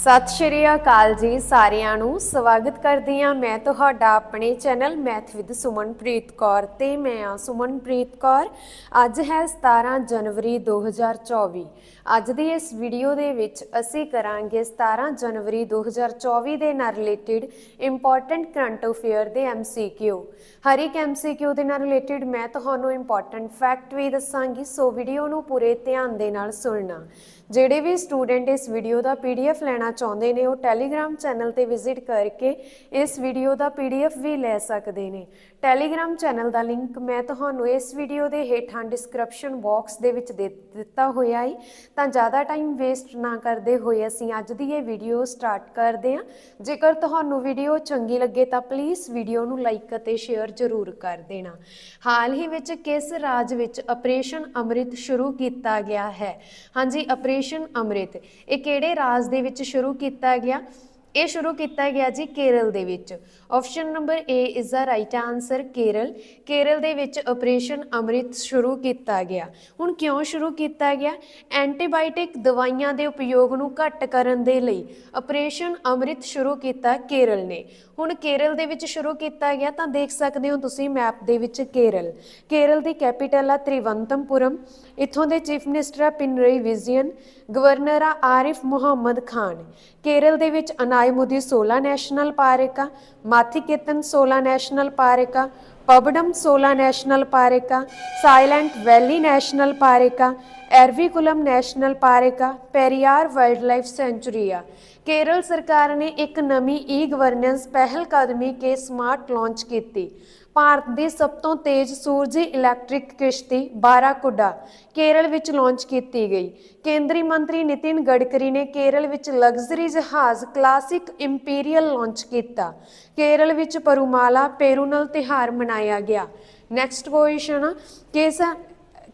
ਸਤਿ ਸ਼੍ਰੀ ਅਕਾਲ ਜੀ ਸਾਰਿਆਂ ਨੂੰ। ਸਵਾਗਤ ਕਰਦੀ ਹਾਂ ਮੈਂ ਤੁਹਾਡਾ ਆਪਣੇ channel math with Sumanpreet Kaur ਤੇ ਮੈਂ ਆ ਸੁਮਨਪ੍ਰੀਤ ਕੌਰ। ਅੱਜ ਹੈ 17 ਜਨਵਰੀ 2024 ਅੱਜ ਦੀ ਇਸ ਵੀਡੀਓ ਦੇ ਵਿੱਚ ਅਸੀਂ ਕਰਾਂਗੇ 17 ਜਨਵਰੀ 2024 ਦੇ ਨਾਲ ਰਿਲੇਟਡ ਇੰਪੋਰਟੈਂਟ ਕਰੰਟ ਅਫੇਅਰ ਦੇ ਐਮਸੀਕਿਊ ਹਰ ਇੱਕ ਐਮਸੀਕਿਊ ਦੇ ਨਾਲ ਰਿਲੇਟਡ ਮੈਂ ਤੁਹਾਨੂੰ ਇੰਪੋਰਟੈਂਟ ਫੈਕਟ ਵੀ ਦੱਸਾਂਗੀ, ਸੋ ਵੀਡੀਓ ਨੂੰ ਪੂਰੇ ਧਿਆਨ ਦੇ ਨਾਲ ਸੁਣਨਾ। ਜਿਹੜੇ ਵੀ ਸਟੂਡੈਂਟ ਇਸ ਵੀਡੀਓ ਦਾ ਪੀਡੀਐਫ ਲੈਣਾ ਚਾਹੁੰਦੇ ਨੇ, ਉਹ ਟੈਲੀਗ੍ਰam ਚੈਨਲ ਤੇ ਵਿਜ਼ਿਟ ਕਰਕੇ ਇਸ ਵੀਡੀਓ ਦਾ ਪੀਡੀਐਫ ਵੀ ਲੈ ਸਕਦੇ ਨੇ। ਟੈਲੀਗ੍ਰam ਚੈਨਲ ਦਾ ਲਿੰਕ ਮੈਂ ਤੁਹਾਨੂੰ ਇਸ ਵੀਡੀਓ ਦੇ ਹੇਠਾਂ ਡਿਸਕ੍ਰਿਪਸ਼ਨ ਬਾਕਸ ਦੇ ਵਿੱਚ ਦੇ ਦਿੱਤਾ ਹੋਇਆ ਹੈ ਤਾਂ ਜ਼ਿਆਦਾ ਟਾਈਮ ਵੇਸਟ ਨਾ ਕਰਦੇ ਹੋਏ ਅਸੀਂ ਅੱਜ ਦੀ ਇਹ ਵੀਡੀਓ ਸਟਾਰਟ ਕਰਦੇ ਹਾਂ। ਜੇਕਰ ਤੁਹਾਨੂੰ ਵੀਡੀਓ ਚੰਗੀ ਲੱਗੇ ਤਾਂ ਪਲੀਜ਼ ਵੀਡੀਓ ਨੂੰ ਲਾਈਕ ਅਤੇ ਸ਼ੇਅਰ ਜ਼ਰੂਰ ਕਰ ਦੇਣਾ। ਹਾਲ ਹੀ ਵਿੱਚ ਕਿਸ ਰਾਜ ਵਿੱਚ ਆਪਰੇਸ਼ਨ ਅੰਮ੍ਰਿਤ ਸ਼ੁਰੂ ਕੀਤਾ ਗਿਆ ਹੈ? ਹਾਂਜੀ ਆਪਰੇਸ਼ਨ ਅੰਮ੍ਰਿਤ। ਇਹ ਕਿਹੜੇ ਰਾਜ ਦੇ ਵਿੱਚ ਸ਼ੁਰੂ ਕੀਤਾ ਗਿਆ? ਇਹ ਸ਼ੁਰੂ ਕੀਤਾ ਗਿਆ ਜੀ ਕੇਰਲ ਦੇ ਵਿੱਚ। Option number A is the right answer Kerala. Kerala ਦੇ ਵਿੱਚ ਆਪਰੇਸ਼ਨ ਅੰਮ੍ਰਿਤ ਸ਼ੁਰੂ ਕੀਤਾ ਗਿਆ। ਹੁਣ ਕਿਉਂ ਸ਼ੁਰੂ ਕੀਤਾ ਗਿਆ? ਐਂਟੀਬਾਇਓਟਿਕ ਦਵਾਈਆਂ ਦੇ ਉਪਯੋਗ ਨੂੰ ਘੱਟ ਕਰਨ ਦੇ ਲਈ ਆਪਰੇਸ਼ਨ ਅੰਮ੍ਰਿਤ ਸ਼ੁਰੂ ਕੀਤਾ ਕੇਰਲ ਨੇ। ਹੁਣ ਕੇਰਲ ਦੇ ਵਿੱਚ ਸ਼ੁਰੂ ਕੀਤਾ ਗਿਆ ਤਾਂ ਦੇਖ ਸਕਦੇ ਹੋ ਤੁਸੀਂ ਮੈਪ ਦੇ ਵਿੱਚ ਕੇਰਲ। ਕੇਰਲ ਦੀ ਕੈਪੀਟਲ ਆ ਤ੍ਰਿਵੰਤਮਪੁਰਮ। ਇੱਥੋਂ ਦੇ ਚੀਫ ਮਿਨਿਸਟਰ ਆ ਪਿਨਰਈ ਵਿਜੀਅਨ, ਗਵਰਨਰ ਆ ਆਰਿਫ ਮੁਹੰਮਦ ਖਾਨ। ਕੇਰਲ ਦੇ ਵਿੱਚ ਅਨਾਇਮੁਦੀ 16 ਨੈਸ਼ਨਲ ਪਾਰਕ ਆ, ਮਾਥਿਕੇਤਨ 16 ਨੈਸ਼ਨਲ ਪਾਰਕ ਆ, ਪਬਡਮ 16 ਨੈਸ਼ਨਲ ਪਾਰਕ ਆ, ਸਾਇਲੈਂਟ ਵੈਲੀ ਨੈਸ਼ਨਲ ਪਾਰਕ ਆ, ਐਰਵੀਕੁਲਮ ਨੈਸ਼ਨਲ ਪਾਰਕ ਆ, ਪੈਰੀਆਰ ਵਾਈਲਡਲਾਈਫ ਸੈਂਚੁਰੀ ਆ। ਕੇਰਲ ਸਰਕਾਰ ਨੇ ਇੱਕ ਨਵੀਂ ਈ ਗਵਰਨੈਂਸ ਪਹਿਲ ਕਦਮੀ ਕੇ ਸਮਾਰਟ ਲਾਂਚ ਕੀਤੀ। ਭਾਰਤ ਦੀ ਸਭ ਤੋਂ ਤੇਜ਼ ਸੂਰਜੀ ਇਲੈਕਟ੍ਰਿਕ ਕਿਸ਼ਤੀ ਬਾਰਾਕੁਡਾ ਕੇਰਲ ਵਿੱਚ ਲਾਂਚ ਕੀਤੀ ਗਈ। ਕੇਂਦਰੀ ਮੰਤਰੀ ਨਿਤਿਨ ਗਡਕਰੀ ਨੇ ਕੇਰਲ ਵਿੱਚ ਲਗਜ਼ਰੀ ਜਹਾਜ਼ ਕਲਾਸਿਕ ਇੰਪੀਰੀਅਲ ਲਾਂਚ ਕੀਤਾ। ਕੇਰਲ ਵਿੱਚ ਪਰੂਮਾਲਾ ਪੇਰੂਨਲ ਤਿਹਾਰ ਮਨਾਇਆ ਗਿਆ। ਨੈਕਸਟ ਕੁਐਸਚਨ ਕਿਸ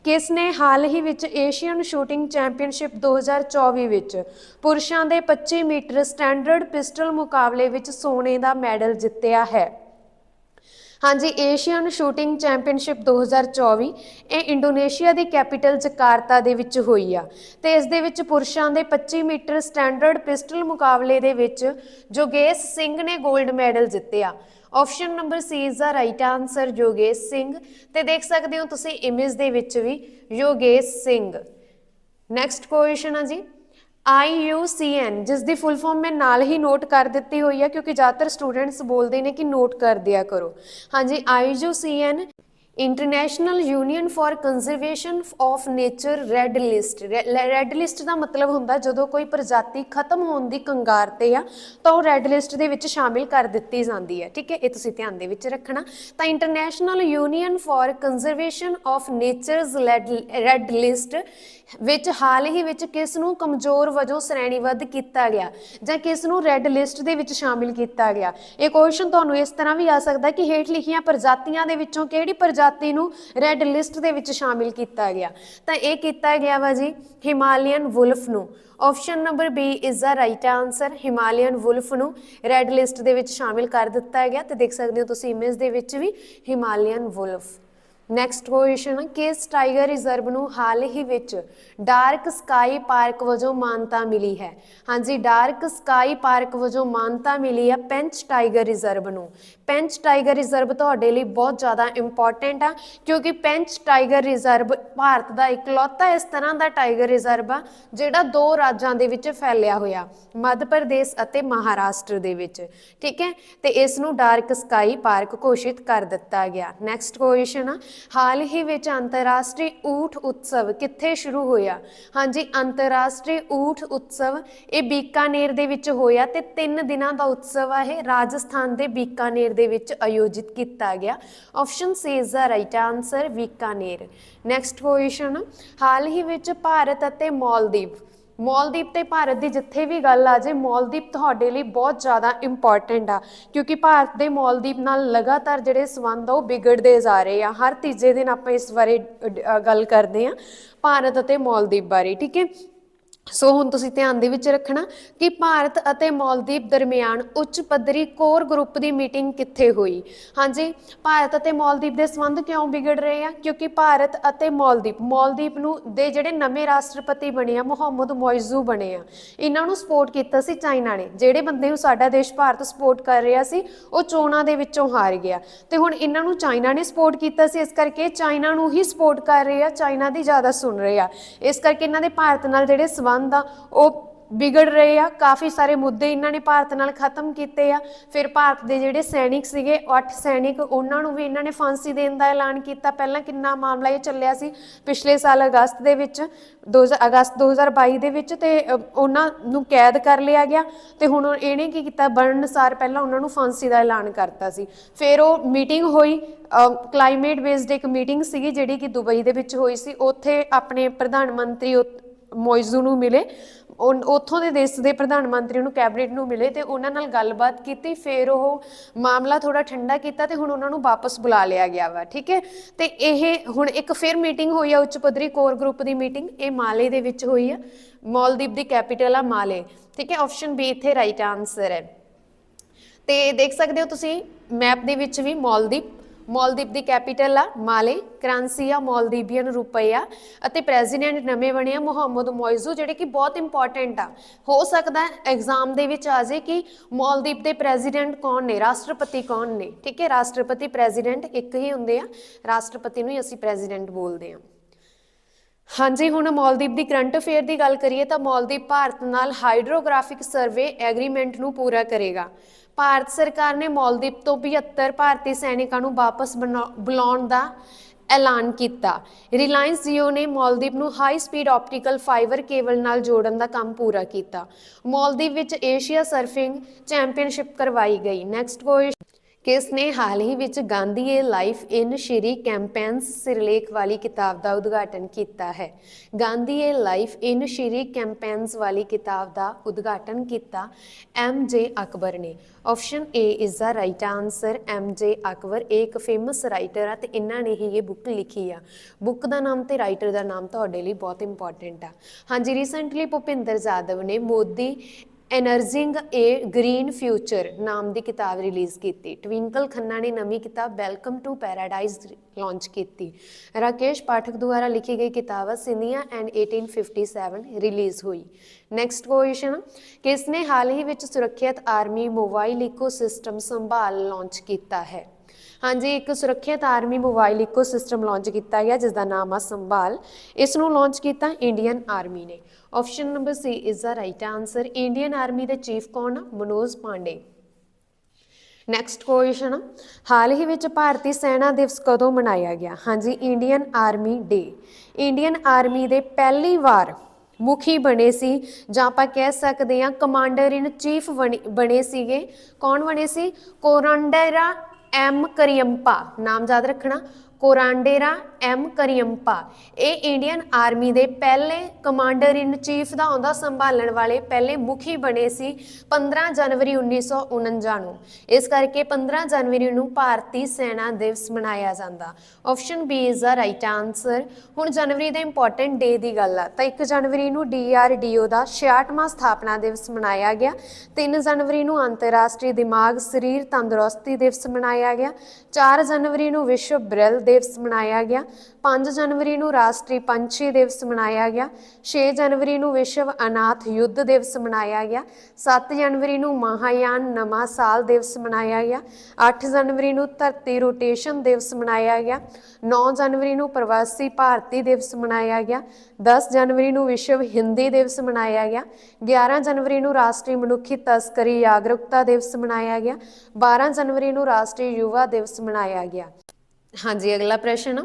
ਕਿਸ ਨੇ ਹਾਲ ਹੀ ਵਿੱਚ ਏਸ਼ੀਅਨ ਸ਼ੂਟਿੰਗ ਚੈਂਪੀਅਨਸ਼ਿਪ 2024 ਵਿੱਚ ਪੁਰਸ਼ਾਂ ਦੇ 25 ਮੀਟਰ ਸਟੈਂਡਰਡ ਪਿਸਟਲ ਮੁਕਾਬਲੇ ਵਿੱਚ ਸੋਨੇ ਦਾ ਮੈਡਲ ਜਿੱਤਿਆ ਹੈ? ਹਾਂਜੀ ਏਸ਼ੀਅਨ ਸ਼ੂਟਿੰਗ ਚੈਂਪੀਅਨਸ਼ਿਪ 2024 ਇਹ ਇੰਡੋਨੇਸ਼ੀਆ ਦੀ ਕੈਪੀਟਲ ਜਕਾਰਤਾ ਦੇ ਵਿੱਚ ਹੋਈ ਆ। ਤੇ ਇਸ ਦੇ ਵਿੱਚ ਪੁਰਸ਼ਾਂ ਦੇ 25 ਮੀਟਰ ਸਟੈਂਡਰਡ ਪਿਸਟਲ ਮੁਕਾਬਲੇ ਦੇ ਵਿੱਚ ਜੋਗੇਸ਼ ਸਿੰਘ ਨੇ 골ਡ ਮੈਡਲ ਜਿੱਤਿਆ option number C is the right answer ਜੋਗੇਸ਼ Singh. ਤੇ ਦੇਖ ਸਕਦੇ ਹੋ ਤੁਸੀਂ ਇਮੇਜ ਦੇ ਵਿੱਚ ਵੀ ਯੋਗੇਸ਼ ਸਿੰਘ। ਨੈਕਸਟ ਕੁਐਸਚਨ ਆ ਜੀ। IUCN ਜਿਸ ਦੀ ਫੁੱਲ ਫਾਰਮ ਮੈਂ ਨਾਲ ਹੀ ਨੋਟ ਕਰ ਦਿੱਤੀ ਹੋਈ ਹੈ ਕਿਉਂਕਿ ਜ਼ਿਆਦਾਤਰ ਸਟੂਡੈਂਟਸ ਬੋਲਦੇ ਨੇ ਕਿ ਨੋਟ ਕਰ ਦਿਆ ਕਰੋ। ਹਾਂਜੀ IUCN International Union for Conservation of Nature Red List Red List ਦਾ ਮਤਲਬ ਹੁੰਦਾ ਜਦੋਂ ਕੋਈ ਪ੍ਰਜਾਤੀ ਖਤਮ ਹੋਣ ਦੀ ਕੰਗਾਰ ਤੇ ਆ, ਤਾਂ ਉਹ ਰੈੱਡ ਲਿਸਟ ਦੇ ਵਿੱਚ ਸ਼ਾਮਿਲ ਕਰ ਦਿੱਤੀ ਜਾਂਦੀ ਹੈ। ਠੀਕ ਹੈ? ਇਹ ਤੁਸੀਂ ਧਿਆਨ ਦੇ ਵਿੱਚ ਰੱਖਣਾ। ਤਾਂ International Union for Conservation of Nature's Red List ਵਿੱਚ ਹਾਲ ਹੀ ਵਿੱਚ ਕਿਸ ਨੂੰ ਕਮਜ਼ੋਰ ਵਜੋਂ ਸ਼੍ਰੇਣੀਬੱਧ ਕੀਤਾ ਗਿਆ ਜਾਂ ਕਿਸ ਨੂੰ ਰੈੱਡ ਲਿਸਟ ਦੇ ਵਿੱਚ ਸ਼ਾਮਿਲ ਕੀਤਾ ਗਿਆ? ਇਹ ਕੁਐਸਚਨ ਤੁਹਾਨੂੰ ਇਸ ਤਰ੍ਹਾਂ ਵੀ ਆ ਸਕਦਾ ਕਿ ਹੇਠ ਲਿਖੀਆਂ ਪ੍ਰਜਾਤੀਆਂ ਦੇ ਵਿੱਚੋਂ ਕਿਹੜੀ ਪ੍ਰਜਾਤੀ ਨੂੰ ਰੈੱਡ ਲਿਸਟ ਦੇ ਵਿੱਚ ਸ਼ਾਮਿਲ ਕੀਤਾ ਗਿਆ। ਤਾਂ ਇਹ ਕੀਤਾ ਗਿਆ ਵਾ ਜੀ ਹਿਮਾਲੀਅਨ ਵੁਲਫ ਨੂੰ। Option number B is the right answer Himalayan wolf ਨੂੰ ਰੈੱਡ ਲਿਸਟ ਦੇ ਵਿੱਚ ਸ਼ਾਮਿਲ ਕਰ ਦਿੱਤਾ ਗਿਆ। ਤੇ ਦੇਖ ਸਕਦੇ ਹੋ ਤੁਸੀਂ ਇਮੇਜ ਦੇ ਵਿੱਚ ਵੀ ਹਿਮਾਲੀਅਨ ਵੁਲਫ। ਨੈਕਸਟ ਕੁਐਸਚਨ ਕਿਸ ਟਾਈਗਰ ਰਿਜ਼ਰਵ ਨੂੰ ਹਾਲ ਹੀ ਵਿੱਚ ਡਾਰਕ ਸਕਾਈ ਪਾਰਕ ਵਜੋਂ ਮਾਨਤਾ ਮਿਲੀ ਹੈ? ਹਾਂਜੀ ਡਾਰਕ ਸਕਾਈ ਪਾਰਕ ਵਜੋਂ ਮਾਨਤਾ ਮਿਲੀ ਹੈ ਪੈਂਚ ਟਾਈਗਰ ਰਿਜ਼ਰਵ ਨੂੰ। ਪੈਂਚ ਟਾਈਗਰ ਰਿਜ਼ਰਵ ਤੁਹਾਡੇ ਲਈ ਬਹੁਤ ਜ਼ਿਆਦਾ ਇੰਪੋਰਟੈਂਟ ਆ, ਕਿਉਂਕਿ ਪੈਂਚ ਟਾਈਗਰ ਰਿਜ਼ਰਵ ਭਾਰਤ ਦਾ ਇਕਲੌਤਾ ਇਸ ਤਰ੍ਹਾਂ ਦਾ ਟਾਈਗਰ ਰਿਜ਼ਰਵ ਆ, ਜਿਹੜਾ ਦੋ ਰਾਜਾਂ ਦੇ ਵਿੱਚ ਫੈਲਿਆ ਹੋਇਆ, ਮੱਧ ਪ੍ਰਦੇਸ਼ ਅਤੇ ਮਹਾਰਾਸ਼ਟਰ ਦੇ ਵਿੱਚ। ਠੀਕ ਹੈ? ਤੇ ਇਸ ਨੂੰ ਡਾਰਕ ਸਕਾਈ ਪਾਰਕ ਘੋਸ਼ਿਤ ਕਰ ਦਿੱਤਾ ਗਿਆ। ਨੈਕਸਟ ਕੁਐਸਚਨ ਆ ਹਾਲ ਹੀ ਵਿੱਚ ਅੰਤਰਰਾਸ਼ਟਰੀ ਊਠ ਉਤਸਵ ਕਿੱਥੇ ਸ਼ੁਰੂ ਹੋਇਆ? ਹਾਂਜੀ, ਅੰਤਰਰਾਸ਼ਟਰੀ ਊਠ ਉਤਸਵ ਇਹ ਬੀਕਾਨੇਰ ਦੇ ਵਿੱਚ ਹੋਇਆ ਤੇ 3 ਦਿਨਾਂ ਦਾ ਉਤਸਵ ਆ ਇਹ ਰਾਜਸਥਾਨ ਦੇ ਬੀਕਾਨੇਰ ਦੇ ਵਿੱਚ ਆਯੋਜਿਤ ਕੀਤਾ ਗਿਆ। Option C is the right answer Bikaner. Next question ਹਾਲ ਹੀ ਵਿੱਚ ਭਾਰਤ ਅਤੇ ਮਾਲਦੀਵ ਮੌਲਦੀਪ ਤੇ ਭਾਰਤ ਦੀ ਜਿੱਥੇ ਵੀ ਗੱਲ ਆ ਜੇ ਮਾਲਦੀਵ ਤੁਹਾਡੇ ਲਈ ਬਹੁਤ ਜ਼ਿਆਦਾ ਇੰਪੋਰਟੈਂਟ ਆ, ਕਿਉਂਕਿ ਭਾਰਤ ਦੇ ਮੌਲਦੀਪ ਨਾਲ ਲਗਾਤਾਰ ਜਿਹੜੇ ਸਬੰਧ ਆ ਉਹ ਵਿਗੜਦੇ ਜਾ ਰਹੇ ਆ। ਹਰ ਤੀਜੇ ਦਿਨ ਆਪਾਂ ਇਸ ਬਾਰੇ ਗੱਲ ਕਰਦੇ ਆ, ਭਾਰਤ ਅਤੇ ਮੌਲਦੀਪ ਬਾਰੇ, ਠੀਕ ਹੈ? ਸੋ ਹੁਣ ਤੁਸੀਂ ਧਿਆਨ ਦੇ ਵਿੱਚ ਰੱਖਣਾ ਕਿ ਭਾਰਤ ਅਤੇ ਮਾਲਦੀਵ ਦਰਮਿਆਨ ਉੱਚ ਪੱਧਰੀ ਕੋਰ ਗਰੁੱਪ ਦੀ ਮੀਟਿੰਗ ਕਿੱਥੇ ਹੋਈ? ਹਾਂਜੀ, ਭਾਰਤ ਅਤੇ ਮਾਲਦੀਵ ਦੇ ਸੰਬੰਧ ਕਿਉਂ ਵਿਗੜ ਰਹੇ ਆ? ਕਿਉਂਕਿ ਭਾਰਤ ਅਤੇ ਮਾਲਦੀਵ ਮਾਲਦੀਵ ਨੂੰ ਦੇ ਜਿਹੜੇ ਨਵੇਂ ਰਾਸ਼ਟਰਪਤੀ ਬਣੇ ਆ, ਮੁਹੰਮਦ ਮੌਇਜ਼ੂ ਬਣੇ ਆ। ਇਹਨਾਂ ਨੂੰ ਸਪੋਰਟ ਕੀਤਾ ਸੀ ਚਾਈਨਾ ਨੇ। ਜਿਹੜੇ ਬੰਦੇ ਨੂੰ ਸਾਡਾ ਦੇਸ਼ ਭਾਰਤ ਸਪੋਰਟ ਕਰ ਰਿਹਾ ਸੀ, ਉਹ ਚੋਣਾਂ ਦੇ ਵਿੱਚੋਂ ਹਾਰ ਗਿਆ। ਤੇ ਹੁਣ ਇਹਨਾਂ ਨੂੰ ਚਾਈਨਾ ਨੇ ਸਪੋਰਟ ਕੀਤਾ ਸੀ, ਇਸ ਕਰਕੇ ਚਾਈਨਾ ਨੂੰ ਹੀ ਸਪੋਰਟ ਕਰ ਰਹੇ ਆ, ਚਾਈਨਾ ਦੀ ਜ਼ਿਆਦਾ ਸੁਣ ਰਹੇ ਆ। ਇਸ ਕਰਕੇ ਇਹਨਾਂ ਦੇ ਭਾਰਤ ਨਾਲ ਜਿਹੜੇ ਸਬੰਧ ਆ ਉਹ ਵਿਗੜ ਰਹੇ ਆ। ਕਾਫੀ ਸਾਰੇ ਮੁੱਦੇ ਇਹਨਾਂ ਨੇ ਭਾਰਤ ਨਾਲ ਖਤਮ ਕੀਤੇ ਆ। ਫਿਰ ਭਾਰਤ ਦੇ ਜਿਹੜੇ ਸੈਨਿਕ ਸੀਗੇ 8 ਸੈਨਿਕ, ਉਹਨਾਂ ਨੂੰ ਵੀ ਇਹਨਾਂ ਨੇ ਫਾਂਸੀ ਦੇਣ ਦਾ ਐਲਾਨ ਕੀਤਾ। ਪਹਿਲਾਂ ਕਿੰਨਾ ਮਾਮਲਾ ਇਹ ਚੱਲਿਆ ਸੀ ਪਿਛਲੇ ਸਾਲ ਅਗਸਤ ਦੇ ਵਿੱਚ 2000 ਅਗਸਤ 2022 ਦੇ ਵਿੱਚ ਤੇ ਉਹਨਾਂ ਨੂੰ ਕੈਦ ਕਰ ਲਿਆ ਗਿਆ। ਤੇ ਹੁਣ ਇਹਨੇ ਕੀ ਕੀਤਾ? ਬਣਨ ਸਾਰ ਪਹਿਲਾਂ ਉਹਨਾਂ ਨੂੰ ਫਾਂਸੀ ਦਾ ਐਲਾਨ ਕਰਤਾ ਸੀ। ਫਿਰ ਉਹ ਮੀਟਿੰਗ ਹੋਈ। ਕਲਾਈਮੇਟ ਬੇਸਡ ਇੱਕ ਮੀਟਿੰਗ ਸੀਗੀ ਜਿਹੜੀ ਕਿ ਦੁਬਈ ਦੇ ਵਿੱਚ ਹੋਈ ਸੀ। ਉੱਥੇ ਆਪਣੇ ਪ੍ਰਧਾਨ ਮੰਤਰੀ ਉਤ- ਮੋਇਜ਼ੂ ਨੂੰ ਮਿਲੇ ਉੱਥੋਂ ਦੇ ਦੇਸ਼ ਦੇ ਪ੍ਰਧਾਨ ਮੰਤਰੀ ਨੂੰ, ਕੈਬਨਿਟ ਨੂੰ ਮਿਲੇ ਤੇ ਉਹਨਾਂ ਨਾਲ ਗੱਲਬਾਤ ਕੀਤੀ, ਫਿਰ ਉਹ ਮਾਮਲਾ ਥੋੜਾ ਠੰਡਾ ਕੀਤਾ ਤੇ ਹੁਣ ਉਹਨਾਂ ਨੂੰ ਵਾਪਸ ਬੁਲਾ ਲਿਆ ਗਿਆ ਵਾ, ਠੀਕ ਹੈ? ਤੇ ਇਹ ਹੁਣ ਇੱਕ ਫਿਰ ਮੀਟਿੰਗ ਹੋਈ ਆ, ਉੱਚ ਪੱਧਰੀ ਕੋਰ ਗਰੁੱਪ ਦੀ ਮੀਟਿੰਗ, ਇਹ ਮਾਲੇ ਦੇ ਵਿੱਚ ਹੋਈ ਆ ਮਾਲਦੀਵ ਦੀ ਕੈਪੀਟਲ ਆ ਮਾਲੇ, ਠੀਕ ਹੈ? ਆਪਸ਼ਨ ਬੀ ਇੱਥੇ ਰਾਈਟ ਆਨਸਰ ਹੈ। ਤੇ ਦੇਖ ਸਕਦੇ ਹੋ ਤੁਸੀਂ ਮੈਪ ਦੇ ਵਿੱਚ ਵੀ ਮਾਲਦੀਵ ਮਾਲਦੀਵ ਦੀ ਕੈਪੀਟਲ ਆ, ਮਾਲੇ ਕਰੰਸੀ ਆ ਮਾਲਦੀਵੀਅਨ ਰੁਪਈਆ ਅਤੇ ਪ੍ਰੈਜ਼ੀਡੈਂਟ ਨਵੇਂ ਬਣੇ ਆ ਮੁਹੰਮਦ ਮੌਇਜ਼ੂ, ਜਿਹੜੇ ਕਿ ਬਹੁਤ ਇੰਪੋਰਟੈਂਟ ਆ। ਹੋ ਸਕਦਾ ਹੈ ਐਗਜ਼ਾਮ ਦੇ ਵਿੱਚ ਆ ਜਾਏ ਕਿ ਮਾਲਦੀਵ ਦੇ ਪ੍ਰੈਜ਼ੀਡੈਂਟ ਕੌਣ ਨੇ, ਰਾਸ਼ਟਰਪਤੀ ਕੌਣ ਨੇ? ਠੀਕ ਹੈ, ਰਾਸ਼ਟਰਪਤੀ ਪ੍ਰੈਜ਼ੀਡੈਂਟ ਇੱਕ ਹੀ ਹੁੰਦੇ ਆ, ਰਾਸ਼ਟਰਪਤੀ ਨੂੰ ਹੀ ਅਸੀਂ ਪ੍ਰੈਜ਼ੀਡੈਂਟ ਬੋਲਦੇ ਆ। ਹਾਂਜੀ, ਹੁਣ ਮਾਲਦੀਵ ਦੀ ਕਰੰਟ ਅਫੇਅਰ ਦੀ ਗੱਲ ਕਰੀਏ ਤਾਂ ਮਾਲਦੀਵ ਭਾਰਤ ਨਾਲ ਹਾਈਡਰੋਗ੍ਰਾਫਿਕ ਸਰਵੇ ਐਗਰੀਮੈਂਟ ਨੂੰ ਪੂਰਾ ਕਰੇਗਾ। ਭਾਰਤ ਸਰਕਾਰ ਨੇ ਮਾਲਦੀਵ ਤੋਂ 75 ਭਾਰਤੀ ਸੈਨਿਕਾਂ ਨੂੰ ਵਾਪਸ ਬਣਾ- ਬੁਲਾਉਣ ਦਾ ਐਲਾਨ ਕੀਤਾ। ਰਿਲਾਇੰਸ ਜੀਓ ਨੇ ਮਾਲਦੀਵ ਨੂੰ high speed optical fibre cable ਨਾਲ ਜੋੜਨ ਦਾ ਕੰਮ ਪੂਰਾ ਕੀਤਾ। ਮਾਲਦੀਵ ਵਿੱਚ ਏਸ਼ੀਆ ਸਰਫਿੰਗ ਚੈਂਪੀਅਨਸ਼ਿਪ ਕਰਵਾਈ ਗਈ। ਨੈਕਸਟ ਕੁਐਸਚਨ ਕਿਸ ਨੇ ਹਾਲ ਹੀ ਵਿੱਚ Gandhi a life in three campaigns ਸਿਰਲੇਖ ਵਾਲੀ ਕਿਤਾਬ ਦਾ ਉਦਘਾਟਨ ਕੀਤਾ ਹੈ। Gandhi a life in three campaigns ਵਾਲੀ ਕਿਤਾਬ ਦਾ ਉਦਘਾਟਨ ਕੀਤਾ ਐਮ ਜੇ ਅਕਬਰ ਨੇ। Option A is the right answer M J Akbar ਇਹ ਇੱਕ ਫੇਮਸ ਰਾਈਟਰ ਆ ਤੇ ਇਹਨਾਂ ਨੇ ਹੀ ਇਹ ਬੁੱਕ ਲਿਖੀ ਆ। ਬੁੱਕ ਦਾ ਨਾਮ ਤੇ ਰਾਈਟਰ ਦਾ ਨਾਮ ਤੁਹਾਡੇ ਲਈ ਬਹੁਤ ਇੰਪੋਰਟੈਂਟ ਆ। ਹਾਂਜੀ ਰੀਸੈਂਟਲੀ ਭੁਪਿੰਦਰ ਜਾਦਵ ਨੇ Modi energising a green future ਨਾਮ ਦੀ ਕਿਤਾਬ ਰਿਲੀਜ਼ ਕੀਤੀ। ਟਵਿੰਕਲ ਖੰਨਾ ਨੇ ਨਵੀਂ ਕਿਤਾਬ ਵੈਲਕਮ ਟੂ ਪੈਰਾਡਾਈਜ਼ ਲਾਂਚ ਕੀਤੀ। ਰਾਕੇਸ਼ ਪਾਠਕ ਦੁਆਰਾ ਲਿਖੀ ਗਈ ਕਿਤਾਬ ਸਿੰਧੀਆ ਐਂਡ 1857 ਰਿਲੀਜ਼ ਹੋਈ। ਨੈਕਸਟ ਕੁਐਸਚਨ ਕਿਸ ਨੇ ਹਾਲ ਹੀ ਵਿੱਚ ਸੁਰੱਖਿਅਤ ਆਰਮੀ ਮੋਬਾਈਲ ਇਕੋਸਿਸਟਮ ਸੰਭਾਲ ਲਾਂਚ ਕੀਤਾ ਹੈ? ਹਾਂਜੀ, ਇੱਕ ਸੁਰੱਖਿਅਤ ਆਰਮੀ ਮੋਬਾਈਲ ਇਕੋਸਿਸਟਮ ਲਾਂਚ ਕੀਤਾ ਗਿਆ ਜਿਸ ਦਾ ਨਾਮ ਆ ਸੰਭਾਲ। ਇਸ ਨੂੰ ਲਾਂਚ ਕੀਤਾ ਇੰਡੀਅਨ ਆਰਮੀ ਨੇ। Option number C is the right answer Indian army ਦੇ ਚੀਫ ਕੌਣ ਮਨੋਜ ਪਾਂਡੇ। ਨੈਕਸਟ ਕੁਐਸਚਨ ਹਾਲ ਹੀ ਵਿੱਚ ਭਾਰਤੀ ਸੈਨਾ ਦਿਵਸ ਕਦੋਂ ਮਨਾਇਆ ਗਿਆ? ਹਾਂਜੀ Indian army day Indian army ਦੇ ਪਹਿਲੀ ਵਾਰ ਮੁਖੀ ਬਣੇ ਸੀ, ਜਾਂ ਆਪਾਂ ਕਹਿ ਸਕਦੇ ਹਾਂ ਕਮਾਂਡਰ ਇਨ ਚੀਫ ਬਣੇ ਸੀਗੇ। ਕੌਣ ਬਣੇ ਸੀ? ਕੋਰਾਂਡੇਰਾ ਐਮ ਕਰੀਅੰਪਾ ਨਾਮ ਯਾਦ ਰੱਖਣਾ ਕੋਰਾਂਡੇਰਾ ਐਮ ਕਰੀਅੰਪਾ ਇਹ ਇੰਡੀਅਨ ਆਰਮੀ ਦੇ ਪਹਿਲੇ ਕਮਾਂਡਰ ਇਨ ਚੀਫ ਦਾ ਆਉਂਦਾ ਸੰਭਾਲਣ ਵਾਲੇ ਪਹਿਲੇ ਮੁਖੀ ਬਣੇ ਸੀ 15 ਜਨਵਰੀ 1949 ਨੂੰ। ਇਸ ਕਰਕੇ 15 ਜਨਵਰੀ ਨੂੰ ਭਾਰਤੀ ਸੈਨਾ ਦਿਵਸ ਮਨਾਇਆ ਜਾਂਦਾ। Option B is the right answer. ਹੁਣ ਜਨਵਰੀ ਦੇ ਇੰਪੋਰਟੈਂਟ ਡੇ ਦੀ ਗੱਲ ਆ, ਤਾਂ 1 ਜਨਵਰੀ ਨੂੰ ਡੀਆਰਡੀਓ ਦਾ 66ਵਾਂ ਸਥਾਪਨਾ ਦਿਵਸ ਮਨਾਇਆ ਗਿਆ। 3 ਜਨਵਰੀ ਨੂੰ ਅੰਤਰਰਾਸ਼ਟਰੀ ਦਿਮਾਗ ਸਰੀਰ ਤੰਦਰੁਸਤੀ ਦਿਵਸ ਮਨਾਇਆ ਗਿਆ। 4 ਜਨਵਰੀ ਨੂੰ ਵਿਸ਼ਵ ਬ੍ਰੇਲ ਦਿਵਸ ਮਨਾਇਆ ਗਿਆ। 5 ਜਨਵਰੀ ਨੂੰ ਰਾਸ਼ਟਰੀ ਪੰਛੀ ਦਿਵਸ ਮਨਾਇਆ ਗਿਆ 6 ਜਨਵਰੀ ਨੂੰ ਵਿਸ਼ਵ ਅਨਾਥ ਯੁੱਧ ਦਿਵਸ ਮਨਾਇਆ ਗਿਆ 7 ਜਨਵਰੀ ਨੂੰ ਮਹਾਯਾਨ ਨਵਾਂ ਸਾਲ ਦਿਵਸ ਮਨਾਇਆ ਗਿਆ 8 ਜਨਵਰੀ ਨੂੰ ਧਰਤੀ ਰੋਟੇਸ਼ਨ ਦਿਵਸ ਮਨਾਇਆ ਗਿਆ 9 ਜਨਵਰੀ ਨੂੰ ਪ੍ਰਵਾਸੀ ਭਾਰਤੀ ਦਿਵਸ ਮਨਾਇਆ ਗਿਆ 10 ਜਨਵਰੀ ਨੂੰ ਵਿਸ਼ਵ ਹਿੰਦੀ ਦਿਵਸ ਮਨਾਇਆ ਗਿਆ 11 ਜਨਵਰੀ ਨੂੰ ਰਾਸ਼ਟਰੀ ਮਨੁੱਖੀ ਤਸਕਰੀ ਜਾਗਰੂਕਤਾ ਦਿਵਸ ਮਨਾਇਆ ਗਿਆ 12 ਜਨਵਰੀ ਨੂੰ ਰਾਸ਼ਟਰੀ ਯੁਵਾ ਦਿਵਸ ਮਨਾਇਆ ਗਿਆ। ਹਾਂਜੀ, ਅਗਲਾ ਪ੍ਰਸ਼ਨ।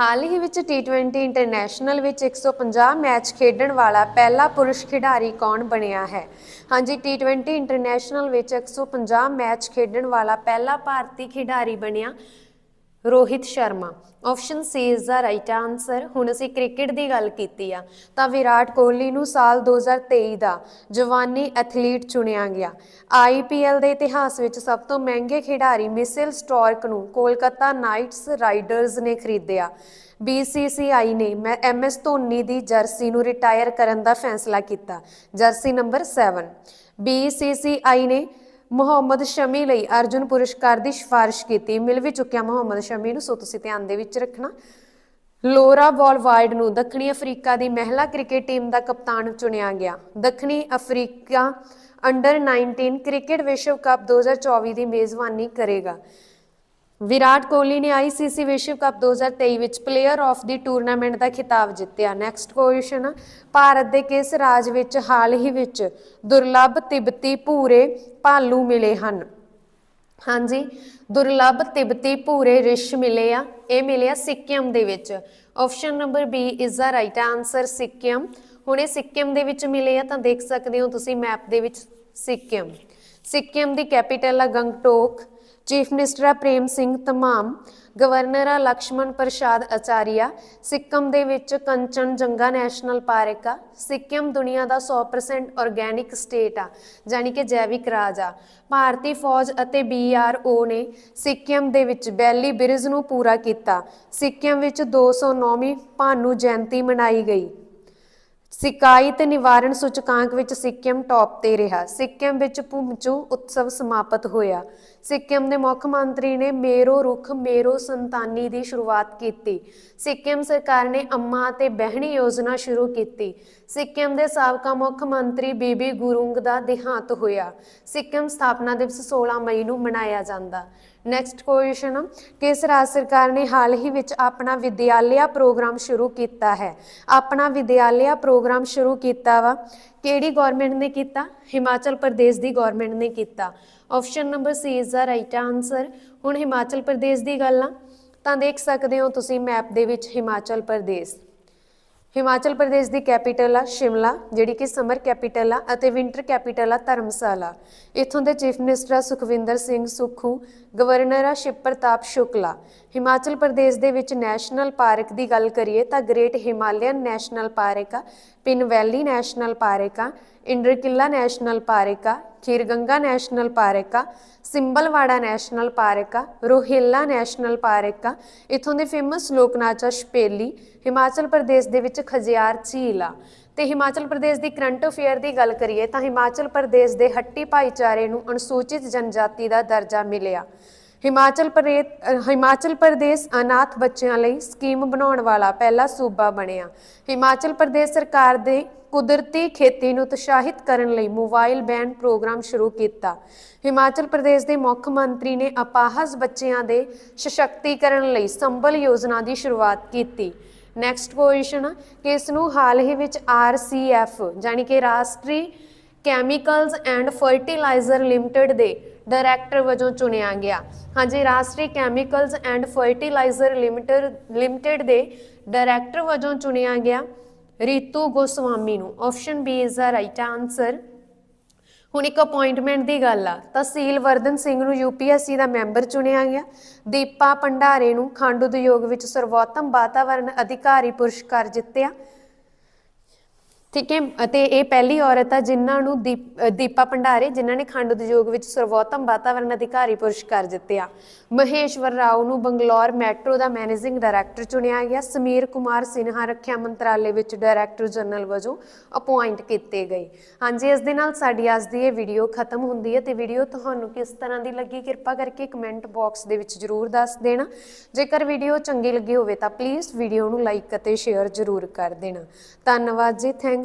ਹਾਲ ਹੀ ਵਿੱਚ T20 ਇੰਟਰਨੈਸ਼ਨਲ ਵਿੱਚ 150 ਮੈਚ ਖੇਡਣ ਵਾਲਾ ਪਹਿਲਾ ਪੁਰਸ਼ ਖਿਡਾਰੀ ਕੌਣ ਬਣਿਆ ਹੈ? ਹਾਂਜੀ T20 ਇੰਟਰਨੈਸ਼ਨਲ ਵਿੱਚ 150 ਮੈਚ ਖੇਡਣ ਵਾਲਾ ਪਹਿਲਾ ਭਾਰਤੀ ਖਿਡਾਰੀ ਬਣਿਆ Rohit Sharma. Option C is the right answer ਹੁਣ ਅਸੀਂ ਕ੍ਰਿਕਟ ਦੀ ਗੱਲ ਕੀਤੀ ਆ, ਤਾਂ ਵਿਰਾਟ ਕੋਹਲੀ ਨੂੰ ਸਾਲ 2023 ਦਾ ਜਵਾਨੀ ਐਥਲੀਟ ਚੁਣਿਆ ਗਿਆ। ਆਈਪੀਐਲ ਦੇ ਇਤਿਹਾਸ ਵਿੱਚ ਸਭ ਤੋਂ ਮਹਿੰਗੇ ਖਿਡਾਰੀ ਮਿਸੇਲ ਸਟਾਰਕ ਨੂੰ ਕੋਲਕਾਤਾ ਨਾਈਟਸ ਰਾਈਡਰਜ਼ ਨੇ ਖਰੀਦਿਆ। BCCI ਨੇ ਐਮਐਸ ਧੋਨੀ ਦੀ ਜਰਸੀ ਨੂੰ ਰਿਟਾਇਰ ਕਰਨ ਦਾ ਫੈਸਲਾ ਕੀਤਾ। ਜਰਸੀ ਨੰਬਰ 7 BCCI ਨੇ ਮੁਹੰਮਦ ਸ਼ਮੀ ਲਈ ਅਰਜੁਨ ਪੁਰਸਕਾਰ ਦੀ ਸਿਫਾਰਿਸ਼ ਕੀਤੀ। ਮਿਲ ਵੀ ਚੁੱਕਿਆ ਮੁਹੰਮਦ ਸ਼ਮੀ ਨੂੰ, ਸੋ ਤੁਸੀਂ ਧਿਆਨ ਦੇ ਵਿੱਚ ਰੱਖਣਾ। ਲੋਰਾ ਬੋਲਵਾਰਡ ਨੂੰ ਦੱਖਣੀ ਅਫਰੀਕਾ ਦੀ ਮਹਿਲਾ ਕ੍ਰਿਕਟ ਟੀਮ ਦਾ ਕਪਤਾਨ ਚੁਣਿਆ ਗਿਆ। ਦੱਖਣੀ ਅਫਰੀਕਾ ਅੰਡਰ 19 ਕ੍ਰਿਕਟ ਵਿਸ਼ਵ ਕੱਪ 2024 ਦੀ ਮੇਜ਼ਬਾਨੀ ਕਰੇਗਾ। ਵਿਰਾਟ ਕੋਹਲੀ ਨੇ ਆਈਸੀਸੀ ਵਿਸ਼ਵ ਕੱਪ 2023 ਵਿੱਚ ਪਲੇਅਰ ਆਫ ਦੀ ਟੂਰਨਾਮੈਂਟ ਦਾ ਖਿਤਾਬ ਜਿੱਤਿਆ। ਨੈਕਸਟ ਕੁਐਸਚਨ ਭਾਰਤ ਦੇ ਕਿਸ ਰਾਜ ਵਿੱਚ ਹਾਲ ਹੀ ਵਿੱਚ ਦੁਰਲੱਭ ਤਿੱਬਤੀ ਭੂਰੇ ਭਾਲੂ ਮਿਲੇ ਹਨ? ਹਾਂਜੀ, ਦੁਰਲੱਭ ਤਿੱਬਤੀ ਭੂਰੇ ਰਿਸ਼ ਮਿਲੇ ਆ, ਇਹ ਮਿਲੇ ਆ ਸਿੱਕਿਮ ਦੇ ਵਿੱਚ। Option number B is the right answer Sikkim. ਹੁਣ ਇਹ ਸਿੱਕਿਮ ਦੇ ਵਿੱਚ ਮਿਲੇ ਆ, ਤਾਂ ਦੇਖ ਸਕਦੇ ਹੋ ਤੁਸੀਂ ਮੈਪ ਦੇ ਵਿੱਚ ਸਿੱਕਿਮ। ਸਿੱਕਿਮ ਦੀ ਕੈਪੀਟਲ ਆ Gangtok. Chief minister Prem Singh Tamang, governor ਆ ਲਕਸ਼ਮਣ ਪ੍ਰਸਾਦ ਅਚਾਰੀਆ, ਸਿੱਕਮ ਦੇ ਵਿੱਚ ਕੰਚਨ ਜੰਗਾ ਨੈਸ਼ਨਲ ਪਾਰਕ ਆ, ਸਿੱਕਮ ਦੁਨੀਆ ਦਾ 100% ਆਰਗੈਨਿਕ ਸਟੇਟ ਆ ਜਾਨੀ ਕਿ ਜੈਵਿਕ ਰਾਜ ਆ। ਭਾਰਤੀ ਫੌਜ ਅਤੇ ਬੀਆਰਓ ਨੇ ਸਿੱਕਮ ਦੇ ਵਿੱਚ ਬੈਲੀ ਬਿਰਜ਼ ਨੂੰ ਪੂਰਾ ਕੀਤਾ। ਸਿੱਕਮ ਵਿੱਚ 209ਵੀਂ ਭਾਨੂ ਜਯੰਤੀ ਮਨਾਈ ਗਈ। ਸਿਕਾਈ ਤੇ ਨਿਵਾਰਣ ਸੂਚਕਾਂਕ ਵਿੱਚ ਸਿੱਕਮ ਟੌਪ ਤੇ ਰਿਹਾ। ਸਿੱਕਮ ਵਿੱਚ ਭੂਮਚੂ ਉਤਸਵ ਸਮਾਪਤ ਹੋਇਆ। ਸਿੱਕਮ ਦੇ ਮੁੱਖ ਮੰਤਰੀ ਨੇ ਮੇਰੋ ਰੁੱਖ, ਮੇਰੋ ਸੰਤਾਨੀ ਦੀ ਸ਼ੁਰੂਆਤ ਕੀਤੀ। ਸਿੱਕਮ ਸਰਕਾਰ ਨੇ ਅੰਮਾ ਅਤੇ ਬਹਿਣੀ ਯੋਜਨਾ ਸ਼ੁਰੂ ਕੀਤੀ। ਸਿੱਕਮ ਦੇ ਸਾਬਕਾ ਮੁੱਖ ਮੰਤਰੀ ਬੀਬੀ ਗੁਰੂੰਗ ਦਾ ਦੇਹਾਂਤ ਹੋਇਆ। ਸਿੱਕਮ ਸਥਾਪਨਾ ਦਿਵਸ 16 ਮਈ ਨੂੰ ਮਨਾਇਆ ਜਾਂਦਾ। ਨੈਕਸਟ ਕੁਐਸਚਨ ਕਿਸ ਰਾਜ ਸਰਕਾਰ ਨੇ ਹਾਲ ਹੀ ਵਿੱਚ ਆਪਣਾ ਵਿਦਿਆਲਿਆ ਪ੍ਰੋਗਰਾਮ ਸ਼ੁਰੂ ਕੀਤਾ ਹੈ? ਆਪਣਾ ਵਿਦਿਆਲਿਆ ਪ੍ਰੋਗਰਾਮ ਸ਼ੁਰੂ ਕੀਤਾ ਵਾ। ਕਿਹੜੀ ਗਵਰਨਮੈਂਟ ਨੇ ਕੀਤਾ? ਹਿਮਾਚਲ ਪ੍ਰਦੇਸ਼ ਦੀ ਗਵਰਨਮੈਂਟ ਨੇ ਕੀਤਾ। Option number C is the right answer ਹੁਣ ਹਿਮਾਚਲ ਪ੍ਰਦੇਸ਼ ਦੀ ਗੱਲ ਆ। ਤਾਂ ਦੇਖ ਸਕਦੇ ਹੋ ਤੁਸੀਂ ਮੈਪ ਦੇ ਵਿੱਚ ਹਿਮਾਚਲ ਪ੍ਰਦੇਸ਼। ਹਿਮਾਚਲ ਪ੍ਰਦੇਸ਼ ਦੀ ਕੈਪੀਟਲ ਆ, ਸ਼ਿਮਲਾ, ਜਿਹੜੀ ਕਿ ਸਮਰ ਕੈਪੀਟਲ ਆ ਅਤੇ ਵਿੰਟਰ ਕੈਪੀਟਲ ਆ, ਧਰਮਸ਼ਾਲਾ ਇੱਥੋਂ ਦੇ ਚੀਫ ਮਿਨਿਸਟਰ ਆ, ਸੁਖਵਿੰਦਰ ਸਿੰਘ ਸੁਖੂ, ਗਵਰਨਰ ਆ, ਸ਼ਿਵ ਪ੍ਰਤਾਪ ਸ਼ੁਕਲਾ। ਹਿਮਾਚਲ ਪ੍ਰਦੇਸ਼ ਦੇ ਵਿੱਚ ਨੈਸ਼ਨਲ ਪਾਰਕ ਦੀ ਗੱਲ ਕਰੀਏ ਤਾਂ ਗ੍ਰੇਟ ਹਿਮਾਲਯਨ ਨੈਸ਼ਨਲ ਪਾਰਕ ਆ, ਪਿਨ ਵੈਲੀ ਨੈਸ਼ਨਲ ਪਾਰਕ ਆ ਇੰਡਰਕਿੱਲਾ ਨੈਸ਼ਨਲ ਪਾਰਕ ਆ ਖੀਰਗੰਗਾ ਨੈਸ਼ਨਲ ਪਾਰਕ ਆ, ਸਿੰਬਲਵਾੜਾ ਨੈਸ਼ਨਲ ਪਾਰਕ ਆ, ਰੋਹਿਲਾ ਨੈਸ਼ਨਲ ਪਾਰਕ ਆ, ਇੱਥੋਂ ਦੇ ਫੇਮਸ ਲੋਕ ਨਾਚ ਆ ਸ਼ਪੇਲੀ, ਹਿਮਾਚਲ ਪ੍ਰਦੇਸ਼ ਦੇ ਵਿੱਚ ਖਜਿਆਰ ਝੀਲ ਆ। ਤੇ ਹਿਮਾਚਲ ਪ੍ਰਦੇਸ਼ ਦੀ ਕਰੰਟ ਅਫੇਅਰ ਦੀ ਗੱਲ ਕਰੀਏ ਤਾਂ ਹਿਮਾਚਲ ਪ੍ਰਦੇਸ਼ ਦੇ ਹੱਟੀ ਭਾਈਚਾਰੇ ਨੂੰ ਅਨੁਸੂਚਿਤ ਜਨਜਾਤੀ ਦਾ ਦਰਜਾ ਮਿਲਿਆ। ਹਿਮਾਚਲ ਪ੍ਰਦੇਸ਼ ਹਿਮਾਚਲ ਪ੍ਰਦੇਸ਼ ਅਨਾਥ ਬੱਚਿਆਂ ਲਈ ਸਕੀਮ ਬਣਾਉਣ ਵਾਲਾ ਪਹਿਲਾ ਸੂਬਾ ਬਣਿਆ। ਹਿਮਾਚਲ ਪ੍ਰਦੇਸ਼ ਸਰਕਾਰ ਦੇ ਕੁਦਰਤੀ ਖੇਤੀ ਨੂੰ ਉਤਸ਼ਾਹਿਤ ਕਰਨ ਲਈ ਮੋਬਾਈਲ ਬੈਂਡ ਪ੍ਰੋਗਰਾਮ ਸ਼ੁਰੂ ਕੀਤਾ। ਹਿਮਾਚਲ ਪ੍ਰਦੇਸ਼ ਦੇ ਮੁੱਖ ਮੰਤਰੀ ਨੇ ਅਪਾਹਜ ਬੱਚਿਆਂ ਦੇ ਸਸ਼ਕਤੀਕਰਨ ਲਈ ਸੰਬਲ ਯੋਜਨਾ ਦੀ ਸ਼ੁਰੂਆਤ ਕੀਤੀ। ਨੈਕਸਟ ਕੁਐਸਚਨ ਇਸ ਨੂੰ ਹਾਲ ਹੀ ਵਿੱਚ ਆਰਸੀਐਫ ਯਾਨੀ ਕਿ Rashtriya chemicals and fertiliser limited ਦੇ ਡਾਇਰੈਕਟਰ ਵਜੋਂ ਚੁਣਿਆ ਗਿਆ। ਹਾਂਜੀ, Rashtriya chemicals and fertiliser limited limited ਦੇ ਡਾਇਰੈਕਟਰ ਵਜੋਂ ਚੁਣਿਆ ਗਿਆ ਰੀਤੂ ਗੋਸਵਾਮੀ ਨੂੰ। Option B is the right answer ਹੁਣ ਇੱਕ ਅਪਾਇੰਟਮੈਂਟ ਦੀ ਗੱਲ ਆ। ਤਹਿਸੀਲ ਵਰਦਨ ਸਿੰਘ ਨੂੰ ਯੂਪੀਐਸਸੀ ਦਾ ਮੈਂਬਰ ਚੁਣਿਆ ਗਿਆ। ਦੀਪਾ ਭੰਡਾਰੇ ਨੂੰ ਖੰਡ ਉਦਯੋਗ ਵਿੱਚ ਸਰਵੋਤਮ ਵਾਤਾਵਰਣ ਅਧਿਕਾਰੀ ਪੁਰਸਕਾਰ ਜਿੱਤਿਆ। ਠੀਕ ਹੈ, ਅਤੇ ਇਹ ਪਹਿਲੀ ਔਰਤ ਆ ਜਿਨ੍ਹਾਂ ਨੂੰ ਦੀਪ- ਦੀਪਾ ਭੰਡਾਰੇ, ਜਿਨ੍ਹਾਂ ਨੇ ਖੰਡ ਉਦਯੋਗ ਵਿੱਚ ਸਰਵੋਤਮ ਵਾਤਾਵਰਣ ਅਧਿਕਾਰੀ ਪੁਰਸਕਾਰ ਜਿੱਤਿਆ ਮਹੇਸ਼ਵਰ ਰਾਓ ਨੂੰ ਬੰਗਲੌਰ ਮੈਟਰੋ ਦਾ ਮੈਨੇਜਿੰਗ ਡਾਇਰੈਕਟਰ ਚੁਣਿਆ ਗਿਆ। ਸਮੀਰ ਕੁਮਾਰ ਸਿਨਹਾ ਰੱਖਿਆ ਮੰਤਰਾਲੇ ਵਿੱਚ ਡਾਇਰੈਕਟਰ ਜਨਰਲ ਵਜੋਂ ਅਪਾਇੰਟ ਕੀਤੇ ਗਏ। ਹਾਂਜੀ, ਇਸ ਦੇ ਨਾਲ ਸਾਡੀ ਅੱਜ ਦੀ ਇਹ ਵੀਡੀਓ ਖਤਮ ਹੁੰਦੀ ਹੈ, ਤੇ ਵੀਡੀਓ ਤੁਹਾਨੂੰ ਕਿਸ ਤਰ੍ਹਾਂ ਦੀ ਲੱਗੀ ਕਿਰਪਾ ਕਰਕੇ ਕਮੈਂਟ ਬਾਕਸ ਦੇ ਵਿੱਚ ਜਰੂਰ ਦੱਸ ਦੇਣਾ। ਜੇਕਰ ਵੀਡੀਓ ਚੰਗੀ ਲੱਗੀ ਹੋਵੇ ਤਾਂ ਪਲੀਜ਼ ਵੀਡੀਓ ਨੂੰ ਲਾਈਕ ਅਤੇ ਸ਼ੇਅਰ ਜਰੂਰ ਕਰ ਦੇਣਾ। ਧੰਨਵਾਦ ਜੀ ਥੈਂਕ